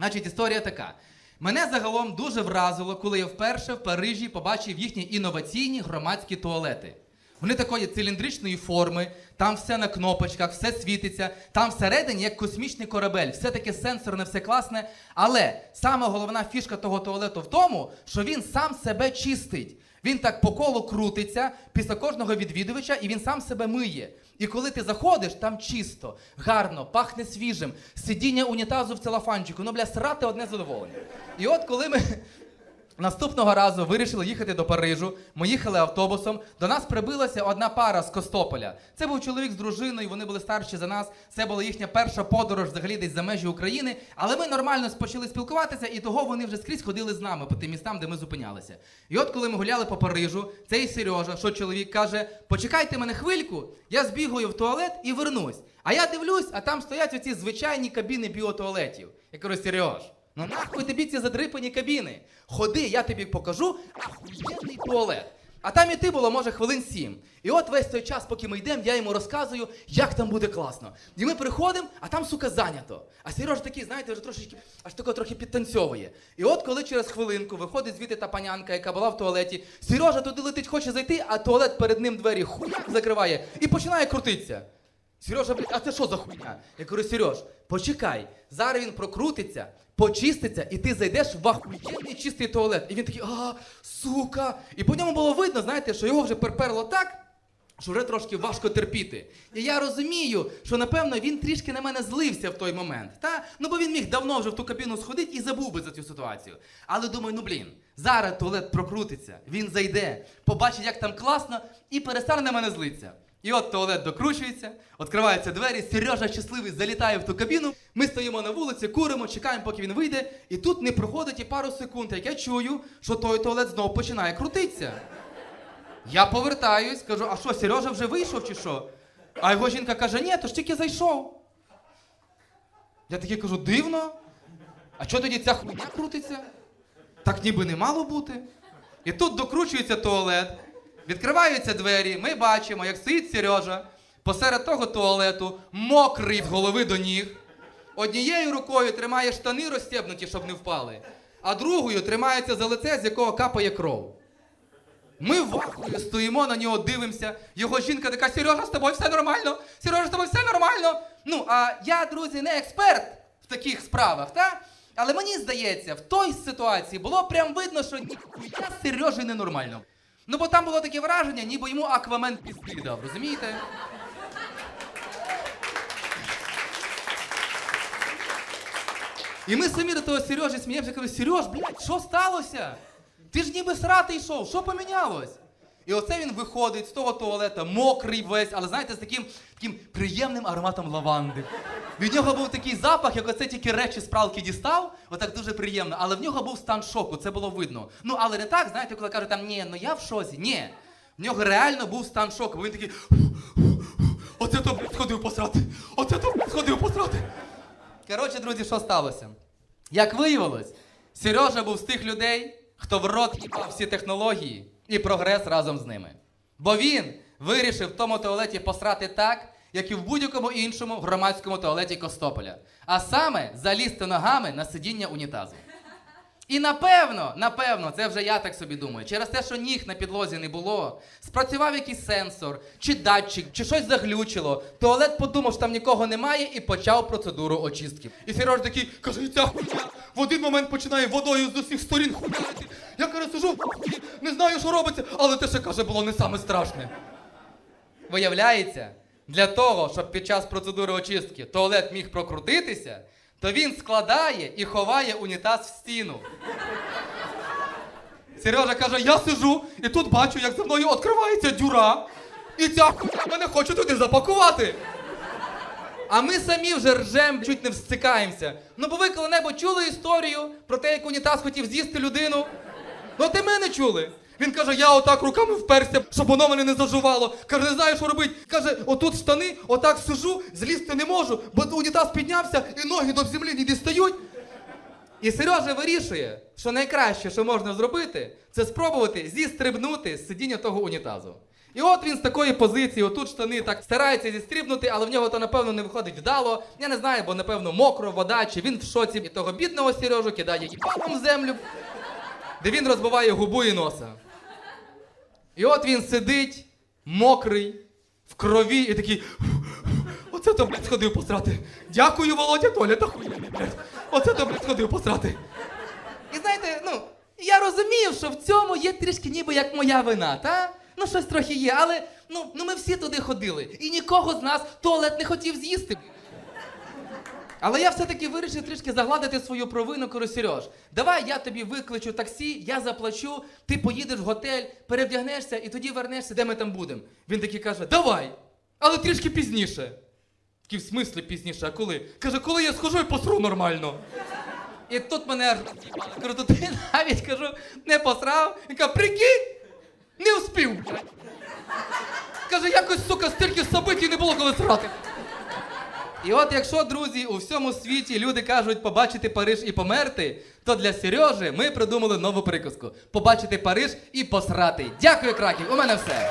Значить, історія така. Мене загалом дуже вразило, коли я вперше в Парижі побачив їхні інноваційні громадські туалети. Вони такої циліндричної форми, там все на кнопочках, все світиться, там всередині як космічний корабель, все таке сенсорне, все класне. Але сама головна фішка того туалету в тому, що він сам себе чистить. Він так по колу крутиться після кожного відвідувача, і він сам себе миє. І коли ти заходиш, там чисто, гарно, пахне свіжим, сидіння унітазу в целофанчику, ну бля, срати одне задоволення. І от коли ми Наступного разу вирішили їхати до Парижу. Ми їхали автобусом. До нас прибилася одна пара з Костополя. Це був чоловік з дружиною, вони були старші за нас. Це була їхня перша подорож взагалі десь за межі України. Але ми нормально почали спілкуватися, і того вони вже скрізь ходили з нами по тим містам, де ми зупинялися. І от коли ми гуляли по Парижу, цей Сережа, що чоловік каже: почекайте мене хвильку, я збігаю в туалет і вернусь. А я дивлюсь, а там стоять оці звичайні кабіни біотуалетів. Я кажу, Сереж, Ну нахуй тобі ці задрипані кабіни. Ходи, я тобі покажу ахуєнний туалет. А там іти було, може, хвилин сім. І от весь той час, поки ми йдемо, я йому розказую, як там буде класно. І ми приходимо, а там, сука, зайнято. А Сережа такий, знаєте, вже трошечки, аж тако трохи підтанцьовує. І от коли через хвилинку виходить звідти та панянка, яка була в туалеті, Сережа туди летить, хоче зайти, а туалет перед ним двері хуяк закриває і починає крутитися. Сережа, блядь, а це що за хуйня? Я кажу, Сереж, почекай, зараз він прокрутиться, почиститься, і ти зайдеш в ахуєнний чистий туалет. І він такий, а, сука. І по ньому було видно, знаєте, що його вже перперло так, що вже трошки важко терпіти. І я розумію, що напевно він трішки на мене злився в той момент. Та? Ну бо він міг давно вже в ту кабіну сходити і забув би за цю ситуацію. Але думаю, ну блін, зараз туалет прокрутиться, він зайде, побачить, як там класно, і перестане на мене злитися. І от туалет докручується, відкриваються двері, Сережа щасливий залітає в ту кабіну. Ми стоїмо на вулиці, куримо, чекаємо, поки він вийде. І тут не проходить і пару секунд, як я чую, що той туалет знов починає крутитися. Я повертаюсь, кажу, а що, Сережа вже вийшов чи що? А його жінка каже, ні, то ж тільки зайшов. Я таки кажу, дивно. А що тоді ця хуйня крутиться? Так ніби не мало бути. І тут докручується туалет, відкриваються двері, ми бачимо, як стоїть Сережа посеред того туалету, мокрий з голови до ніг. Однією рукою тримає штани розстебнуті, щоб не впали, а другою тримається за лице, з якого капає кров. Ми в ахуї стоїмо на нього, дивимося. Його жінка така: Сережа, з тобою все нормально. Сережа, з тобою все нормально. Ну, а я, друзі, не експерт в таких справах, та? Але мені здається, в той ситуації було прям видно, що ніхуя з Сережею ненормально. Ну, бо там було таке враження, ніби йому аквамен пізди дав, розумієте? І ми самі до того Сережі сміємося, кажу, Сереж, блядь, що сталося? Ти ж ніби срати йшов, що помінялось? І оце він виходить з того туалета, мокрий весь, але знаєте, з таким, таким приємним ароматом лаванди. Від нього був такий запах, як оце тільки речі з пралки дістав, отак дуже приємно, але в нього був стан шоку, це було видно. Ну, але не так, знаєте, коли кажуть, там, ні, ну я в шоці. Ні. В нього реально був стан шоку, бо він такий. Оце то сходив посрати! Оце то сходив посрати! Коротше, друзі, що сталося? Як виявилось, Сережа був з тих людей, хто в рот їбав всі технології і прогрес разом з ними. Бо він вирішив в тому туалеті посрати так, як і в будь-якому іншому громадському туалеті Костополя. А саме залізти ногами на сидіння унітазу. І напевно, напевно, це вже я так собі думаю, через те, що ніг на підлозі не було, спрацював якийсь сенсор, чи датчик, чи щось заглючило. Туалет подумав, що там нікого немає, і почав процедуру очистки. І Сереж такий каже, ця хуйня в один момент починає водою з усіх сторін хуяти. Я каже, сижу, не знаю, що робиться, але те ще каже, було не саме страшне. Виявляється, для того, щоб під час процедури очистки туалет міг прокрутитися, то він складає і ховає унітаз в стіну. Сережа каже, я сижу і тут бачу, як за мною відкривається дюра, і ця мене хоче туди запакувати. А ми самі вже ржем, чуть не встикаємося. Ну бо ви коли-небудь чули історію про те, як унітаз хотів з'їсти людину? Ну ти ми не чули. Він каже, я отак руками вперся, щоб воно мене не зажувало. Каже, не знаю, що робити. Каже, отут штани, отак сижу, злізти не можу, бо унітаз піднявся і ноги до землі не дістають. І Сережа вирішує, що найкраще, що можна зробити, це спробувати зістрибнути з сидіння того унітазу. І от він з такої позиції, отут штани так старається зістрібнути, але в нього то напевно не виходить вдало. Я не знаю, бо напевно мокро, вода, чи він в шоці і того бідного Сережу кидає і палом в землю, де він розбиває губу і носа. І от він сидить, мокрий, в крові, і такий. Оце то, блядь, сходив посрати. Дякую, Володя, Толя, та хуй, блядь. Оце то, блядь, сходив посрати. І знаєте, ну, я розумію, що в цьому є трішки ніби як моя вина, та? Ну, щось трохи є, але ну, ну ми всі туди ходили. І нікого з нас туалет не хотів з'їсти. Але я все-таки вирішив трішки загладити свою провину, кажу, Сереж, давай я тобі викличу таксі, я заплачу, ти поїдеш в готель, перевдягнешся і тоді вернешся, де ми там будемо. Він такий каже, давай, але трішки пізніше. Такий, в смислі пізніше, а коли? Каже, коли я схожу і посру нормально. І тут мене аж кажу, ти навіть кажу, не посрав. Він каже, прикинь, не вспів. блядь». Каже, якось, сука, стільки собиті не було коли срати. І от якщо, друзі, у всьому світі люди кажуть побачити Париж і померти, то для Сережі ми придумали нову приказку: побачити Париж і посрати. Дякую, Краків, у мене все.